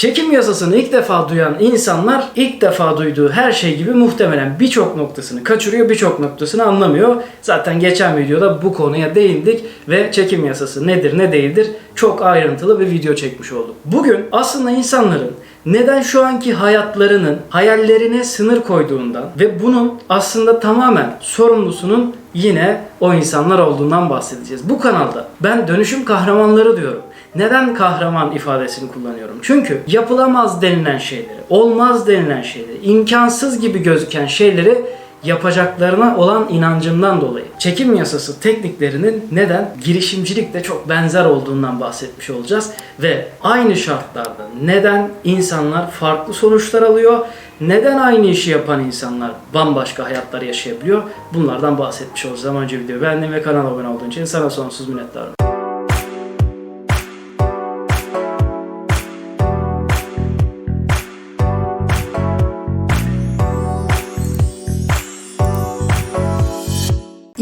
Çekim yasasını ilk defa duyan insanlar ilk defa duyduğu her şey gibi muhtemelen birçok noktasını kaçırıyor, birçok noktasını anlamıyor. Zaten geçen videoda bu konuya değindik ve çekim yasası nedir ne değildir çok ayrıntılı bir video çekmiş olduk. Bugün aslında insanların neden şu anki hayatlarının hayallerine sınır koyduğundan ve bunun aslında tamamen sorumlusunun yine o insanlar olduğundan bahsedeceğiz. Bu kanalda ben dönüşüm kahramanları diyorum. Neden kahraman ifadesini kullanıyorum? Çünkü yapılamaz denilen şeyleri, olmaz denilen şeyleri, imkansız gibi gözüken şeyleri yapacaklarına olan inancımdan dolayı çekim yasası tekniklerinin neden girişimcilikle çok benzer olduğundan bahsetmiş olacağız ve aynı şartlarda neden insanlar farklı sonuçlar alıyor, neden aynı işi yapan insanlar bambaşka hayatlar yaşayabiliyor bunlardan bahsetmiş olacağız. Ama önce videoyu beğendin ve kanala abone olduğun için sana sonsuz minnettarım.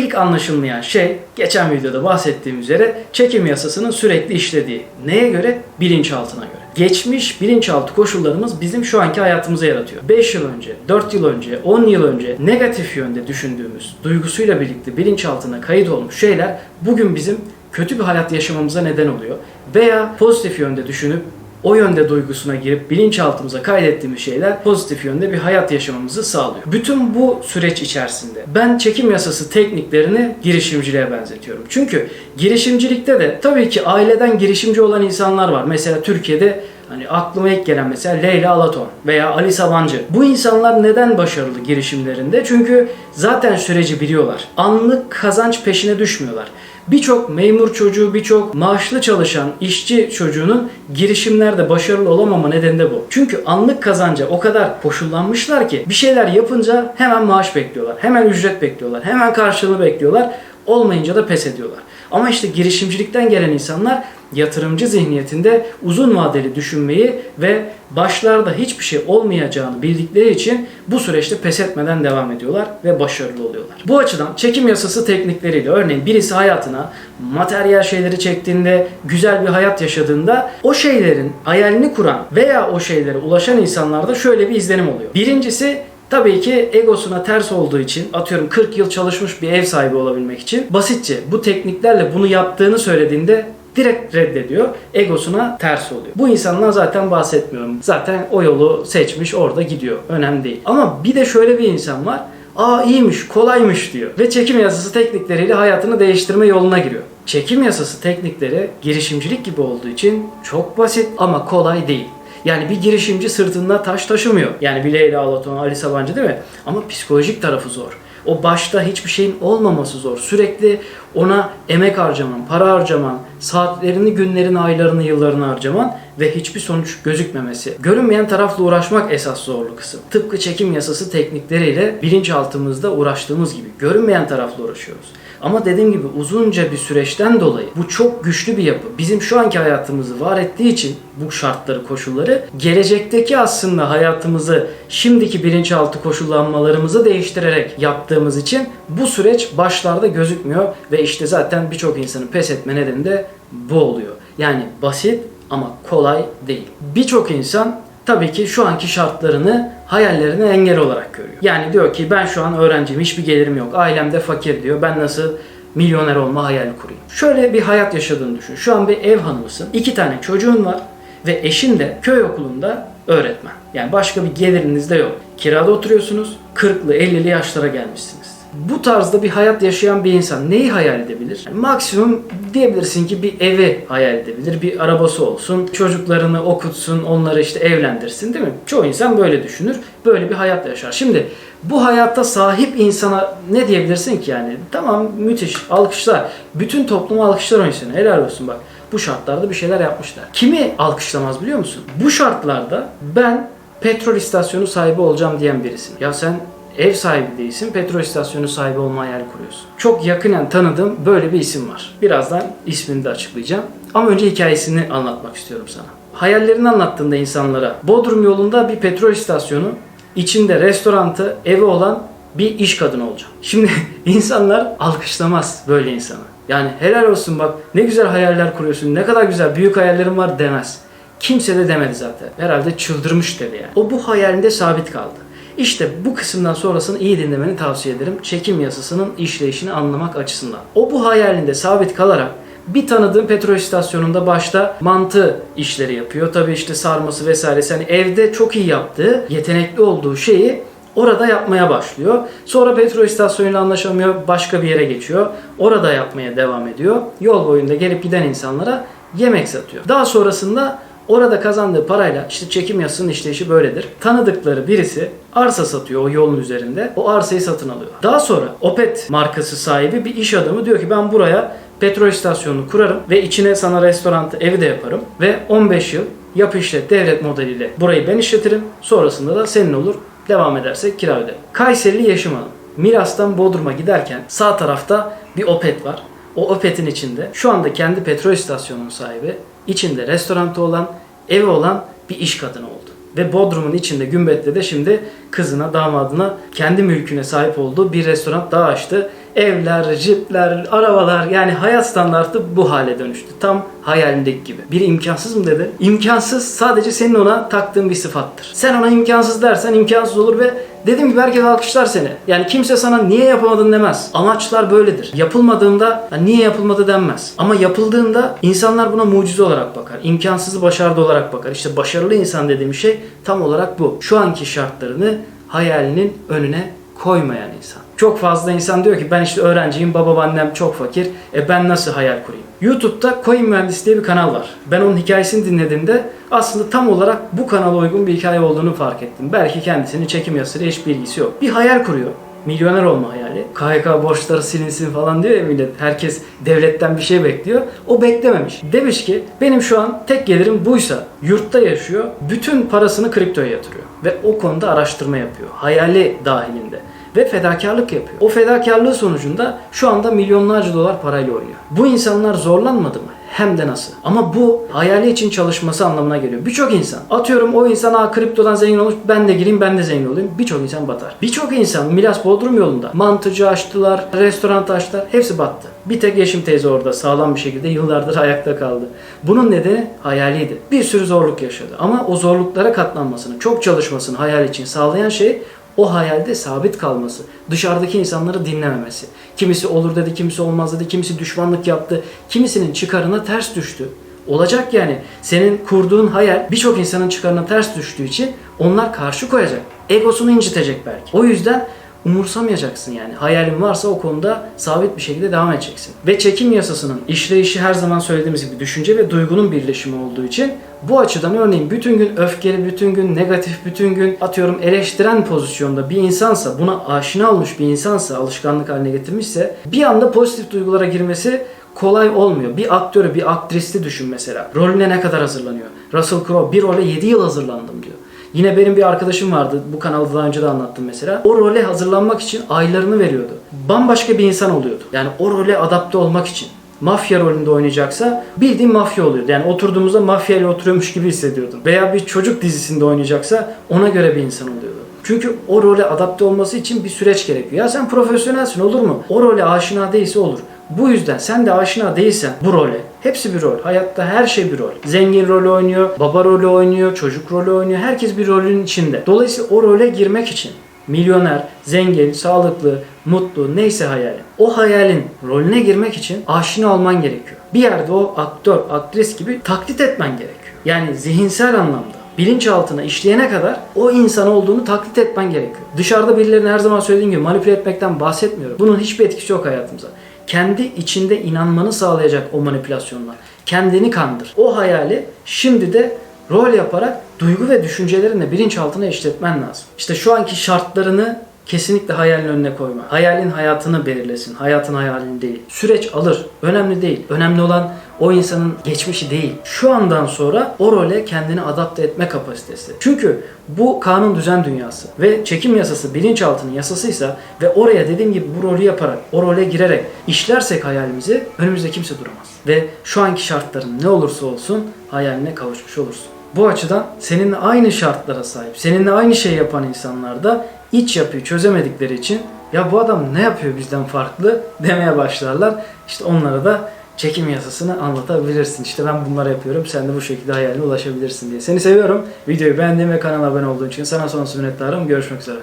İlk anlaşılmayan şey geçen videoda bahsettiğim üzere çekim yasasının sürekli işlediği. Neye göre? Bilinçaltına göre. Geçmiş bilinçaltı koşullarımız bizim şu anki hayatımıza yaratıyor. 5 yıl önce, 4 yıl önce, 10 yıl önce negatif yönde düşündüğümüz, duygusuyla birlikte bilinçaltına kayıt olmuş şeyler bugün bizim kötü bir hayat yaşamamıza neden oluyor. Veya pozitif yönde düşünüp o yönde duygusuna girip bilinçaltımıza kaydettiğimiz şeyler pozitif yönde bir hayat yaşamamızı sağlıyor. Bütün bu süreç içerisinde ben çekim yasası tekniklerini girişimciliğe benzetiyorum. Çünkü girişimcilikte de tabii ki aileden girişimci olan insanlar var. Mesela Türkiye'de Hani aklıma ilk gelen mesela Leyla Alaton veya Ali Sabancı. Bu insanlar neden başarılı girişimlerinde? Çünkü zaten süreci biliyorlar. Anlık kazanç peşine düşmüyorlar. Birçok memur çocuğu, birçok maaşlı çalışan işçi çocuğunun girişimlerde başarılı olamama nedeni de bu. Çünkü anlık kazanca o kadar koşullanmışlar ki bir şeyler yapınca hemen maaş bekliyorlar. Hemen ücret bekliyorlar. Hemen karşılığı bekliyorlar. Olmayınca da pes ediyorlar. Ama işte girişimcilikten gelen insanlar yatırımcı zihniyetinde uzun vadeli düşünmeyi ve başlarda hiçbir şey olmayacağını bildikleri için bu süreçte pes etmeden devam ediyorlar ve başarılı oluyorlar. Bu açıdan çekim yasası teknikleriyle örneğin birisi hayatına materyal şeyleri çektiğinde, güzel bir hayat yaşadığında o şeylerin hayalini kuran veya o şeylere ulaşan insanlarda şöyle bir izlenim oluyor. Birincisi Tabii ki egosuna ters olduğu için atıyorum 40 yıl çalışmış bir ev sahibi olabilmek için basitçe bu tekniklerle bunu yaptığını söylediğinde direkt reddediyor. Egosuna ters oluyor. Bu insandan zaten bahsetmiyorum. Zaten o yolu seçmiş orada gidiyor. Önemli değil. Ama bir de şöyle bir insan var. Aa iyiymiş, kolaymış diyor. Ve çekim yasası teknikleriyle hayatını değiştirme yoluna giriyor. Çekim yasası teknikleri girişimcilik gibi olduğu için çok basit ama kolay değil. Yani bir girişimci sırtında taş taşımıyor. Yani bir Leyla Alaton, Ali Sabancı değil mi? Ama psikolojik tarafı zor. O başta hiçbir şeyin olmaması zor. Sürekli ona emek harcaman, para harcaman, saatlerini, günlerini, aylarını, yıllarını harcaman ve hiçbir sonuç gözükmemesi. Görünmeyen tarafla uğraşmak esas zorlu kısım. Tıpkı çekim yasası teknikleriyle bilinçaltımızda uğraştığımız gibi görünmeyen tarafla uğraşıyoruz. Ama dediğim gibi uzunca bir süreçten dolayı bu çok güçlü bir yapı. Bizim şu anki hayatımızı var ettiği için bu şartları, koşulları gelecekteki aslında hayatımızı şimdiki bilinçaltı koşullanmalarımızı değiştirerek yaptığımız için bu süreç başlarda gözükmüyor ve işte zaten birçok insanın pes etme nedeni de bu oluyor. Yani basit ama kolay değil. Birçok insan tabii ki şu anki şartlarını hayallerine engel olarak görüyor. Yani diyor ki ben şu an öğrenciyim, hiçbir gelirim yok. Ailem de fakir diyor. Ben nasıl milyoner olma hayali kurayım. Şöyle bir hayat yaşadığını düşün. Şu an bir ev hanımısın. iki tane çocuğun var ve eşin de köy okulunda öğretmen. Yani başka bir geliriniz de yok. Kirada oturuyorsunuz. 40'lı 50'li yaşlara gelmişsiniz bu tarzda bir hayat yaşayan bir insan neyi hayal edebilir? Yani maksimum diyebilirsin ki bir evi hayal edebilir, bir arabası olsun, çocuklarını okutsun, onları işte evlendirsin değil mi? Çoğu insan böyle düşünür, böyle bir hayat yaşar. Şimdi bu hayatta sahip insana ne diyebilirsin ki yani? Tamam müthiş, alkışlar. Bütün toplumu alkışlar o insanı, helal olsun bak. Bu şartlarda bir şeyler yapmışlar. Kimi alkışlamaz biliyor musun? Bu şartlarda ben petrol istasyonu sahibi olacağım diyen birisin. Ya sen ev sahibi değilsin, petrol istasyonu sahibi olma hayal kuruyorsun. Çok yakinen tanıdığım böyle bir isim var. Birazdan ismini de açıklayacağım. Ama önce hikayesini anlatmak istiyorum sana. Hayallerini anlattığında insanlara Bodrum yolunda bir petrol istasyonu, içinde restorantı, evi olan bir iş kadını olacağım. Şimdi insanlar alkışlamaz böyle insanı. Yani helal olsun bak ne güzel hayaller kuruyorsun, ne kadar güzel büyük hayallerin var demez. Kimse de demedi zaten. Herhalde çıldırmış dedi yani. O bu hayalinde sabit kaldı. İşte bu kısımdan sonrasını iyi dinlemeni tavsiye ederim. Çekim yasasının işleyişini anlamak açısından. O bu hayalinde sabit kalarak bir tanıdığım petrol istasyonunda başta mantı işleri yapıyor. Tabii işte sarması vesairesi. Hani evde çok iyi yaptığı, yetenekli olduğu şeyi orada yapmaya başlıyor. Sonra petrol istasyonuyla anlaşamıyor, başka bir yere geçiyor. Orada yapmaya devam ediyor. Yol boyunda gelip giden insanlara yemek satıyor. Daha sonrasında orada kazandığı parayla işte çekim yasasının işleyişi böyledir. Tanıdıkları birisi arsa satıyor o yolun üzerinde. O arsayı satın alıyor. Daha sonra Opet markası sahibi bir iş adamı diyor ki ben buraya petrol istasyonunu kurarım ve içine sana restoran, evi de yaparım ve 15 yıl yap işlet devlet modeliyle burayı ben işletirim. Sonrasında da senin olur. Devam edersek kira öderim. Kayserili Yeşim Hanım. Milas'tan Bodrum'a giderken sağ tarafta bir Opet var. O Opet'in içinde şu anda kendi petrol istasyonunun sahibi, içinde restoranı olan, evi olan bir iş kadını oldu. Ve Bodrum'un içinde Gümbet'te de şimdi kızına, damadına kendi mülküne sahip olduğu bir restoran daha açtı. Evler, jipler, arabalar yani hayat standartı bu hale dönüştü. Tam hayalindeki gibi. Bir imkansız mı dedi? İmkansız sadece senin ona taktığın bir sıfattır. Sen ona imkansız dersen imkansız olur ve dediğim gibi herkes alkışlar seni. Yani kimse sana niye yapamadın demez. Amaçlar böyledir. Yapılmadığında "Ya niye yapılmadı denmez. Ama yapıldığında insanlar buna mucize olarak bakar. İmkansızı başardı olarak bakar. İşte başarılı insan dediğim şey tam olarak bu. Şu anki şartlarını hayalinin önüne koymayan insan. Çok fazla insan diyor ki ben işte öğrenciyim, babam annem çok fakir, e ben nasıl hayal kurayım? YouTube'da Coin Mühendisi diye bir kanal var. Ben onun hikayesini dinlediğimde aslında tam olarak bu kanala uygun bir hikaye olduğunu fark ettim. Belki kendisinin çekim yasasıyla hiç bilgisi yok. Bir hayal kuruyor. Milyoner olma hayali. KHK borçları silinsin falan diyor ya millet. Herkes devletten bir şey bekliyor. O beklememiş. Demiş ki benim şu an tek gelirim buysa yurtta yaşıyor. Bütün parasını kriptoya yatırıyor. Ve o konuda araştırma yapıyor. Hayali dahilinde ve fedakarlık yapıyor. O fedakarlığı sonucunda şu anda milyonlarca dolar parayla oynuyor. Bu insanlar zorlanmadı mı? Hem de nasıl? Ama bu hayali için çalışması anlamına geliyor. Birçok insan. Atıyorum o insan Aa, kriptodan zengin olmuş ben de gireyim ben de zengin olayım. Birçok insan batar. Birçok insan Milas Bodrum yolunda mantıcı açtılar, restoran açtılar. Hepsi battı. Bir tek Yeşim teyze orada sağlam bir şekilde yıllardır ayakta kaldı. Bunun nedeni hayaliydi. Bir sürü zorluk yaşadı. Ama o zorluklara katlanmasını, çok çalışmasını hayal için sağlayan şey o hayalde sabit kalması, dışarıdaki insanları dinlememesi. Kimisi olur dedi, kimisi olmaz dedi, kimisi düşmanlık yaptı, kimisinin çıkarına ters düştü. Olacak yani. Senin kurduğun hayal birçok insanın çıkarına ters düştüğü için onlar karşı koyacak. Egosunu incitecek belki. O yüzden umursamayacaksın yani. Hayalin varsa o konuda sabit bir şekilde devam edeceksin. Ve çekim yasasının işleyişi her zaman söylediğimiz gibi düşünce ve duygunun birleşimi olduğu için bu açıdan örneğin bütün gün öfkeli, bütün gün negatif, bütün gün atıyorum eleştiren pozisyonda bir insansa, buna aşina olmuş bir insansa, alışkanlık haline getirmişse bir anda pozitif duygulara girmesi kolay olmuyor. Bir aktörü, bir aktristi düşün mesela. Rolüne ne kadar hazırlanıyor? Russell Crowe bir role 7 yıl hazırlandım diyor. Yine benim bir arkadaşım vardı. Bu kanalda daha önce de anlattım mesela. O role hazırlanmak için aylarını veriyordu. Bambaşka bir insan oluyordu. Yani o role adapte olmak için. Mafya rolünde oynayacaksa bildiğin mafya oluyordu. Yani oturduğumuzda mafya ile oturuyormuş gibi hissediyordun. Veya bir çocuk dizisinde oynayacaksa ona göre bir insan oluyordu. Çünkü o role adapte olması için bir süreç gerekiyor. Ya sen profesyonelsin olur mu? O role aşina değilse olur. Bu yüzden sen de aşina değilsen bu role, hepsi bir rol. Hayatta her şey bir rol. Zengin rolü oynuyor, baba rolü oynuyor, çocuk rolü oynuyor. Herkes bir rolün içinde. Dolayısıyla o role girmek için milyoner, zengin, sağlıklı, mutlu neyse hayalin. O hayalin rolüne girmek için aşina olman gerekiyor. Bir yerde o aktör, aktris gibi taklit etmen gerekiyor. Yani zihinsel anlamda bilinçaltına işleyene kadar o insan olduğunu taklit etmen gerekiyor. Dışarıda birilerine her zaman söylediğim gibi manipüle etmekten bahsetmiyorum. Bunun hiçbir etkisi yok hayatımıza. Kendi içinde inanmanı sağlayacak o manipülasyonlar. Kendini kandır. O hayali şimdi de rol yaparak duygu ve düşüncelerinle bilinçaltına işletmen lazım. İşte şu anki şartlarını kesinlikle hayalin önüne koyma. Hayalin hayatını belirlesin. Hayatın hayalin değil. Süreç alır. Önemli değil. Önemli olan o insanın geçmişi değil. Şu andan sonra o role kendini adapte etme kapasitesi. Çünkü bu kanun düzen dünyası ve çekim yasası bilinçaltının yasasıysa ve oraya dediğim gibi bu rolü yaparak, o role girerek işlersek hayalimizi önümüzde kimse duramaz. Ve şu anki şartların ne olursa olsun hayaline kavuşmuş olursun. Bu açıdan seninle aynı şartlara sahip, seninle aynı şey yapan insanlar da iç yapıyı çözemedikleri için ya bu adam ne yapıyor bizden farklı demeye başlarlar. İşte onlara da çekim yasasını anlatabilirsin. İşte ben bunları yapıyorum. Sen de bu şekilde hayaline ulaşabilirsin diye. Seni seviyorum. Videoyu beğendiğin ve kanala abone olduğun için sana sonsuz minnettarım. Görüşmek üzere.